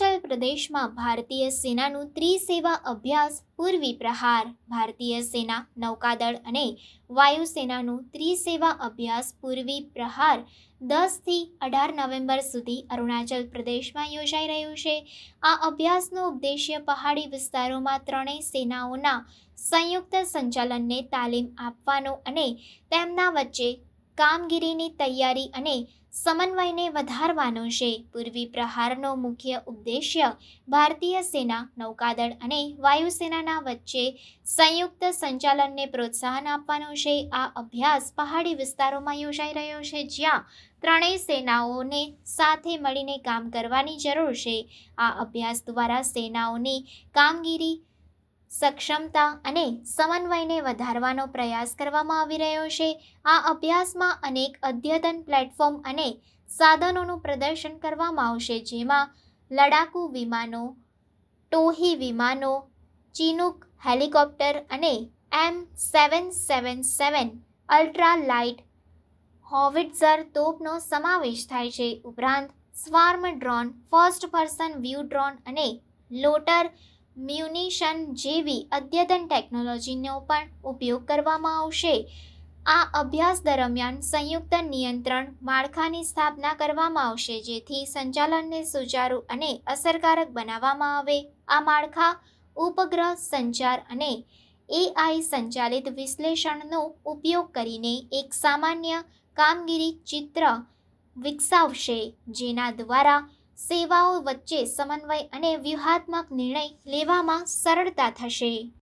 અરુણાચલ પ્રદેશમાં ભારતીય સેનાનું ત્રિસેવા અભ્યાસ પૂર્વી પ્રહાર. ભારતીય સેના, નૌકાદળ અને વાયુસેનાનું ત્રિસેવા અભ્યાસ પૂર્વી પ્રહાર દસથી અઢાર નવેમ્બર સુધી અરુણાચલ પ્રદેશમાં યોજાઈ રહ્યું છે. આ અભ્યાસનો ઉદ્દેશ્ય પહાડી વિસ્તારોમાં ત્રણેય સેનાઓના સંયુક્ત સંચાલનને તાલીમ આપવાનો અને તેમના વચ્ચે કામગીરીની તૈયારી અને સમન્વયને વધારવાનો છે. પૂર્વી પ્રહારનો મુખ્ય ઉદ્દેશ્ય ભારતીય સેના, નૌકાદળ અને વાયુસેનાના વચ્ચે સંયુક્ત સંચાલનને પ્રોત્સાહન આપવાનો છે. આ અભ્યાસ પહાડી વિસ્તારોમાં યોજાઈ રહ્યો છે, જ્યાં ત્રણેય સેનાઓને સાથે મળીને કામ કરવાની જરૂર છે. આ અભ્યાસ દ્વારા સેનાઓની કામગીરી સક્ષમતા અને સમન્વયને વધારવાનો પ્રયાસ કરવામાં આવી રહ્યો છે. આ અભ્યાસમાં અનેક અદ્યતન પ્લેટફોર્મ અને સાધનોનું પ્રદર્શન કરવામાં આવશે, જેમાં લડાકુ વિમાનો, ટોહી વિમાનો, ચિનુક હેલિકોપ્ટર અને એમ સેવન સેવન સેવન અલ્ટ્રા લાઇટ હોવિટ્ઝર તોપનો સમાવેશ થાય છે. ઉપરાંત swarm drone, first person view drone અને લોટર મ્યુનિશન જેવી અદ્યતન ટેકનોલોજીનો પણ ઉપયોગ કરવામાં આવશે. આ અભ્યાસ દરમિયાન સંયુક્ત નિયંત્રણ માળખાની સ્થાપના કરવામાં આવશે, જેથી સંચાલનને સુચારુ અને અસરકારક બનાવવામાં આવે. આ માળખા ઉપગ્રહ સંચાર અને એઆઈ સંચાલિત વિશ્લેષણનો ઉપયોગ કરીને એક સામાન્ય કામગીરી ચિત્ર વિકસાવશે, જેના દ્વારા સેવાઓ વચ્ચે સમન્વય અને વ્યૂહાત્મક નિર્ણય લેવામાં સરળતા થશે.